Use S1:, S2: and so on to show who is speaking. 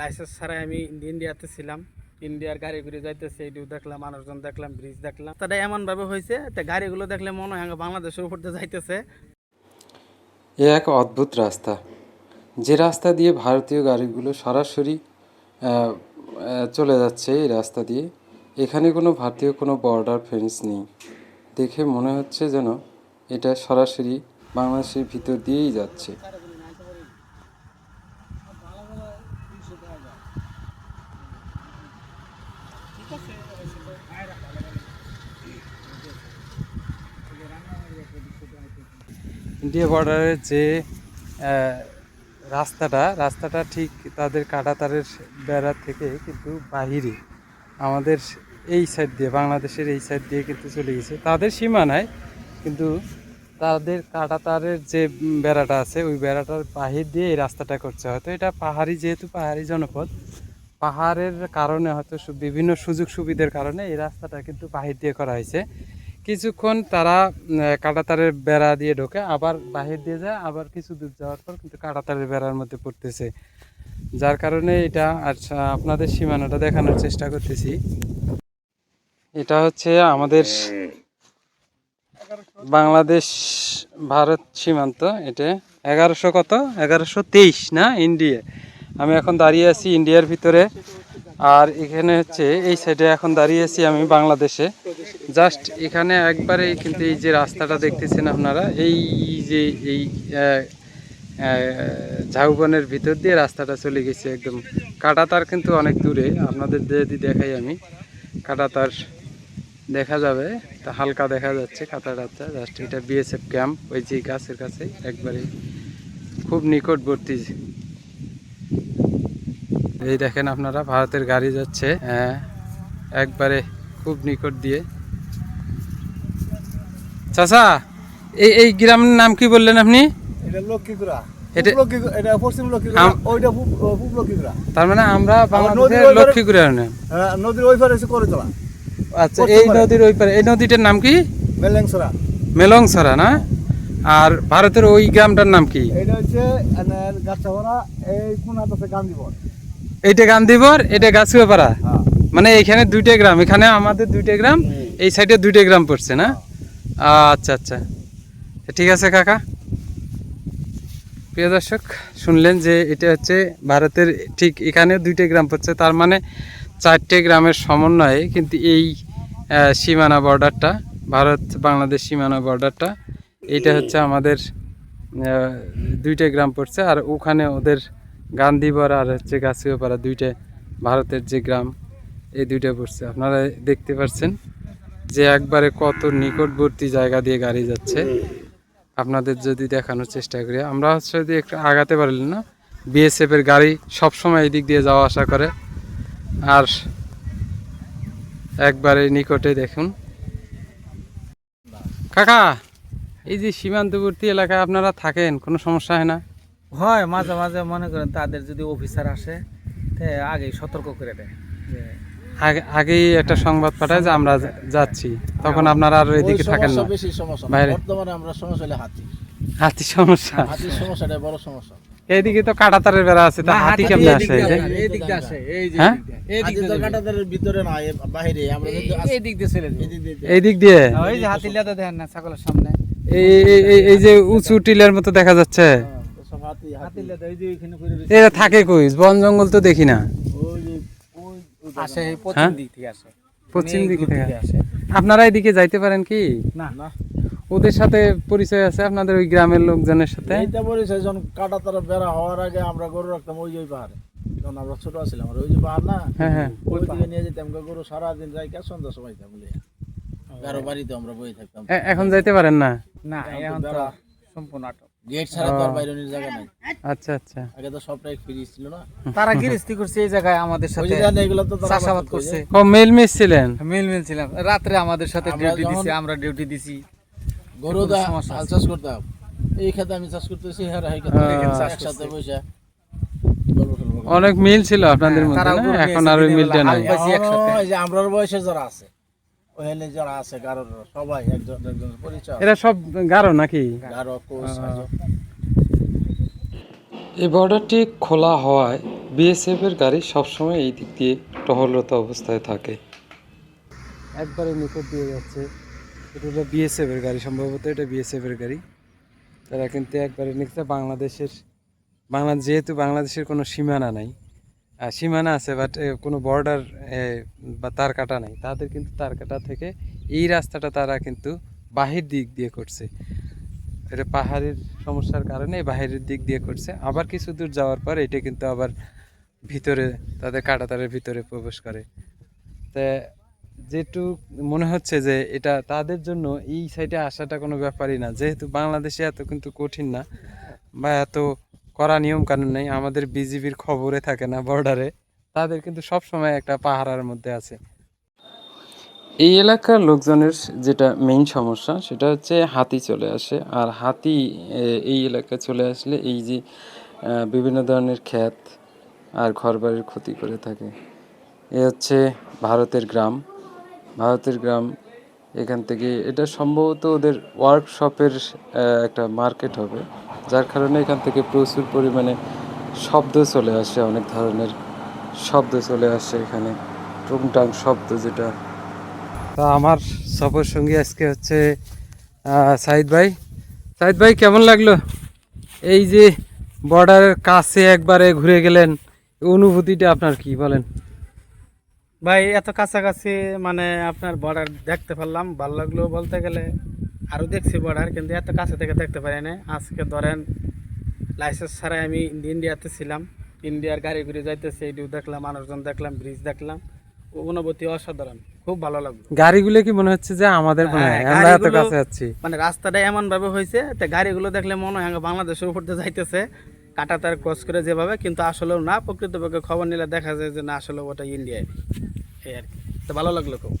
S1: Licence ছাড়াই আমি ইন্ডিয়াতে ছিলাম। ইন্ডিয়ার গাড়ি ঘুরে যাইতেছে এটিও দেখলাম, মানুষজন দেখলাম ব্রিজ দেখলাম। তাটা এমন ভাবে হয়েছে গাড়িগুলো দেখলে মনে হয় বাংলাদেশের উপর দিয়ে যাইতেছে।
S2: এ এক অদ্ভুত রাস্তা। যে রাস্তা দিয়ে ভারতীয় গাড়িগুলো সরাসরি চলে যাচ্ছে এই রাস্তা দিয়ে, এখানে কোনো ভারতীয় কোনো বর্ডার ফেন্স নেই। দেখে মনে হচ্ছে যেন এটা সরাসরি বাংলাদেশের ভিতর দিয়েই যাচ্ছে। ইন্ডিয়া বর্ডারের যে রাস্তাটা রাস্তাটা ঠিক তাদের কাটাতারের বেড়া থেকে কিন্তু বাহিরে আমাদের এই সাইড দিয়ে, বাংলাদেশের এই সাইড দিয়ে কিন্তু চলে গেছে। তাদের সীমানায় কিন্তু তাদের কাটাতারের যে বেড়াটা আছে, ওই বেড়াটার বাহির দিয়ে এই রাস্তাটা করছে। হয়তো এটা পাহাড়ি, যেহেতু পাহাড়ি জনপদ, পাহাড়ের কারণে হয়তো বিভিন্ন সুযোগ সুবিধার কারণে এই রাস্তাটা কিন্তু বাহির দিয়ে করা হয়েছে। কিছুক্ষণ তারা কাঁটাতারের বেড়া দিয়ে ঢোকে, আবার বাহির দিয়ে যায়, আবার কিছু দূর যাওয়ার পর কিন্তু কাঁটাতারের বেড়ার মধ্যে পড়তেছে। যার কারণে এটা আচ্ছা আপনাদের সীমানাটা দেখানোর চেষ্টা করতেছি। এটা হচ্ছে আমাদের বাংলাদেশ, ভারত সীমান্ত। এটা এগারোশো কত? এগারোশো তেইশ না? ইন্ডিয়া। আমি এখন দাঁড়িয়ে আছি ইন্ডিয়ার ভিতরে। আর এখানে হচ্ছে এই সাইডে এখন দাঁড়িয়ে আছি আমি বাংলাদেশে। জাস্ট এখানে একবারে কিন্তু এই যে রাস্তাটা দেখতেছেন আপনারা, এই যে এই ঝাউবনের ভিতর দিয়ে রাস্তাটা চলে গেছে একদম। কাটাতার কিন্তু অনেক দূরে, আপনাদের যদি দেখাই আমি, কাটাতার দেখা যাবে, তা হালকা দেখা যাচ্ছে কাটা রাস্তা জাস্ট এটা বিএসএফ ক্যাম্প ওই যে গাছের কাছে একবারে খুব নিকটবর্তী এই দেখেন আপনারা ভারতের গাড়ি যাচ্ছে হ্যাঁ, একবারে খুব নিকট দিয়ে। চাচা এই এই গ্রামের নাম কি বললেন আপনি? তার মানে আমরা বাংলাদেশের
S3: নদীর হ্যাঁ, নদীর ওই পারে এসে করে তোলা
S2: আচ্ছা এই নদীর ওই পারে এই নদীটার নাম কি?
S3: মেলেংসরা।
S2: মেলংসরা না? আর ভারতের ওই গ্রামটার নাম কি?
S3: এটা হচ্ছে গাছাপাড়া এই কোনাতে আছে গান্ধীবন।
S2: এইটা গান্ধীবর এটা গাছুয়াপাড়া।
S3: হ্যাঁ।
S2: মানে এখানে দুইটা গ্রাম এখানে আমাদের দুইটা গ্রাম এই সাইডে দুইটা গ্রাম পড়ছে না? আচ্ছা আচ্ছা। ঠিক আছে কাকা। প্রিয় দর্শক শুনলেন যে এটা হচ্ছে ভারতের ঠিক এখানে দুইটা গ্রাম পড়ছে তার মানে চারটে গ্রামের সমন্বয়ে কিন্তু এই সীমানা বর্ডারটা ভারত বাংলাদেশ সীমানা বর্ডারটা এটা হচ্ছে আমাদের দুইটা গ্রাম পড়ছে আর ওখানে ওদের গান্ধীবর আর হচ্ছে গাছিয়াপাড়া দুইটা ভারতের যে গ্রাম, এই দুইটা পড়ছে। আপনারা দেখতে পাচ্ছেন যে একবারে কত নিকটবর্তী জায়গা দিয়ে গাড়ি যাচ্ছে। আপনাদের যদি দেখানোর চেষ্টা করি, আমরা হচ্ছে যদি একটু আগাতে পারলাম না বিএসএফ এর গাড়ি সব সময় এই দিক দিয়ে যাওয়া আসা করে। আর একবারে নিকটে দেখুন। কাকা, এই যে সীমান্তবর্তী এলাকায় আপনারা থাকেন, কোনো সমস্যা হয় না?
S1: হয় মাঝে মাঝে মনে করেন তাদের যদি অফিসার আসে তে আগেই সতর্ক করে দেয়। যে
S2: আগে আগেই একটা সংবাদ পাঠায় যে আমরা যাচ্ছি। তখন আপনারা আর এদিকে থাকেন না।
S3: বেশি সমস্যা
S2: বাইরে।
S3: বর্তমানে আমরা সমস্যা হলে হাতি।
S2: হাতি সমস্যা।
S3: হাতির সমস্যাটা বড় সমস্যা।
S2: এইদিকে তো কাটাতারের বেড়া আছে তা হাতি কেমনে
S1: এই
S2: আসে?
S1: দিক
S2: এই
S1: দিক দিয়ে আসে এই যে
S2: হ্যাঁ?
S1: এই দিক দিয়ে, যাবে।
S3: ভিতরে না বাইরে। আমরা
S1: এই- দিক দিয়ে চলে
S3: দিয়ে-
S2: এই দিক দিয়ে?
S1: ওই যে হাতি লেদা দেখেন না ছাগলের সামনে।
S2: এই এই- এই- এই যে উঁচু টিলের মতো দেখা যাচ্ছে।
S3: হ্যাঁ,
S2: থাকে কই? বন জঙ্গল তো দেখি না।
S3: ওই যে ওই ওই
S1: আসে পশ্চিম
S2: হ্যাঁ?
S1: দিক থেকে আসে।
S2: পশ্চিম
S1: অনেক
S2: থেকে
S1: আসে।
S2: আপনারা এদিকে যাইতে পারেন কি?
S1: না।
S3: না।
S2: ওদের সাথে পরিচয় আছে আপনাদের ওই গ্রামের লোকজনের সাথে?
S3: এইটা যখন কাটা তারা বেড়া হওয়ার আগে আমরা গরু রাখতাম ওই ওই পাহাড়ে। যখন আমরা ছোট ছিলাম আর ওই যে পাহাড় না
S2: হ্যাঁ হ্যাঁ।
S3: ওই দিকে নিয়ে যেতাম গরু সারাদিন যাই কে সন্ধ্যা সময় বলে কারও বাড়িতে আমরা বই থাকতাম।
S2: এখন যাইতে পারেন না?
S1: না
S3: এখন।
S1: সম্পূর্ণ আটক।
S3: গেট ছাড়া তো আর বাইরে নিয়ে জায়গা নাই।
S2: আচ্ছা আচ্ছা।
S3: আগে তো সবটাই ফ্রি ছিল না?
S1: তারা গিরিস্তি করছে এই জায়গায় আমাদের সাথে।
S3: এগুলো তো
S1: চাষাবাদ করছে।
S2: ও মেল মিস ছিলেন?
S1: মিল মিল ছিলাম। রাত্রে আমাদের সাথে ডিউটি দিছি আমরা ডিউটি দিছি।
S3: গরু দা। চাষ করতাম এই খেতে আমি চাষ করতেছি হ্যাঁ একসাথে বসে।
S2: অনেক মিল ছিল আপনাদের
S1: হ্যাঁ,
S2: মধ্যে এখন আর ওই মিলটা নাই।
S3: আমরার বয়সে যারা আছে। ওখানে যারা আছে গারোর সবাই একজন একজন পরিচয়।
S2: এরা সব গারো নাকি?
S3: গারো কোচ
S2: এই বর্ডারটি খোলা হওয়ায় বিএসএফ এর গাড়ি সবসময় এই দিক দিয়ে টহলরত অবস্থায় থাকে। একবারে নিকট দিয়ে যাচ্ছে। এটা হলো বিএসএফ এর গাড়ি সম্ভবত এটা বিএসএফ এর গাড়ি। তারা কিন্তু একবারে নিচ্ছে বাংলাদেশের বাংলা যেহেতু বাংলাদেশের কোনো সীমানা নাই সীমানা আছে বাট কোনো বর্ডার বা তার কাটা নাই। তাদের কিন্তু তার কাটা থেকে এই রাস্তাটা তারা কিন্তু বাহির দিক দিয়ে করছে। এটা পাহাড়ের সমস্যার কারণে বাহিরের দিক দিয়ে করছে। আবার কিছু দূর যাওয়ার পর এটা কিন্তু আবার ভিতরে, তাদের কাটাতারের ভিতরে প্রবেশ করে। তা, যেটু মনে হচ্ছে যে এটা তাদের জন্য এই সাইডে আসাটা কোনো ব্যাপারই না। যেহেতু বাংলাদেশে এত কিন্তু কঠিন না, বা এত করা নিয়ম কানুন নেই, আমাদের বিজিবির খবরে থাকে না বর্ডারে তাদের কিন্তু সব সময় একটা পাহারার মধ্যে আছে। এই এলাকার লোকজনের যেটা মেইন সমস্যা, সেটা হচ্ছে হাতি চলে আসে। আর হাতি এই এলাকায় চলে আসলে এই যে বিভিন্ন ধরনের ক্ষেত আর ঘরবাড়ির ক্ষতি করে থাকে। এ হচ্ছে ভারতের গ্রাম। ভারতের গ্রাম, এখান থেকে এটা সম্ভবত ওদের ওয়ার্কশপের একটা মার্কেট হবে। যার কারণে এখান থেকে প্রচুর পরিমাণে শব্দ চলে আসে, অনেক ধরনের শব্দ চলে আসে এখানে, টুংটাং শব্দ যেটা। তা আমার সফর সঙ্গী আজকে হচ্ছে সাইদ ভাই। সাইদ ভাই, কেমন লাগল? এই যে বর্ডারের কাছে একবারে ঘুরে গেলেন, অনুভূতিটা আপনার কি বলেন?
S1: ভাই, এত কাছাকাছি মানে আপনার বর্ডার দেখতে পারলাম, ভালো লাগল বলতে গেলে। আরও দেখছি বর্ডার কিন্তু এত কাছে থেকে দেখতে পারি না আজকে ধরেন লাইসেন্স ছাড়াই আমি ইন্ডিয়াতে ছিলাম। ইন্ডিয়ার গাড়ি ঘুরে যাইতেছে এইটিও দেখলাম মানুষজন দেখলাম ব্রিজ দেখলাম। অনুভূতি অসাধারণ খুব ভালো লাগল।
S2: গাড়িগুলো কি মনে হচ্ছে যে আমাদের মনে হয়? আমরা এত কাছে যাচ্ছি
S1: মানে রাস্তাটা এমন ভাবে হয়েছে তে গাড়িগুলো দেখলে মনে হয় বাংলাদেশের উপর দিয়ে যাইতেছে কাটা তার ক্রস করে যেভাবে কিন্তু আসলেও না প্রকৃতপক্ষে খবর নিলে দেখা যায় যে না আসলে ওটা ইন্ডিয়ায় এই আর কি। তো ভালো লাগল খুব।